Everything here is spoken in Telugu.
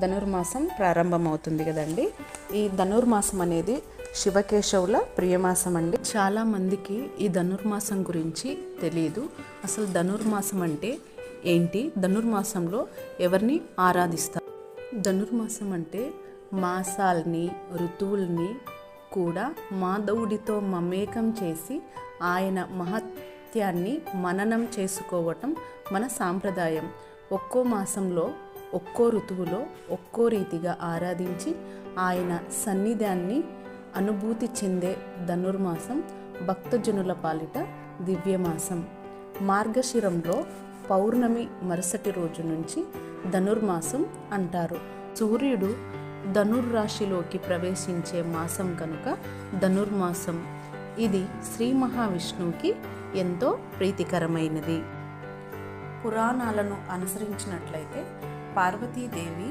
ధనుర్మాసం ప్రారంభమవుతుంది కదండి. ఈ ధనుర్మాసం అనేది శివకేశవుల ప్రియమాసం అండి. చాలా మందికి ఈ ధనుర్మాసం గురించి తెలియదు అసలు ధనుర్మాసం అంటే ఏంటి? ధనుర్మాసంలో ఎవరిని ఆరాధిస్తారు? ధనుర్మాసం అంటే మాసాల్ని ఋతువుల్ని కూడా మాధవుడితో మమేకం చేసి ఆయన మహత్యాన్ని మననం చేసుకోవటం మన సాంప్రదాయం. ఒక్కో మాసంలో ఒక్కో ఋతువులో ఒక్కో రీతిగా ఆరాధించి ఆయన సన్నిధాన్ని అనుభూతి చెందే ధనుర్మాసం భక్తజనుల పాలిట దివ్యమాసం. మార్గశిరంలో పౌర్ణమి మరుసటి రోజు నుంచి ధనుర్మాసం అంటారు. సూర్యుడు ధనుర్రాశిలోకి ప్రవేశించే మాసం కనుక ధనుర్మాసం. ఇది శ్రీ మహావిష్ణువుకి ఎంతో ప్రీతికరమైనది. పురాణాలను అనుసరించినట్లయితే పార్వతీదేవి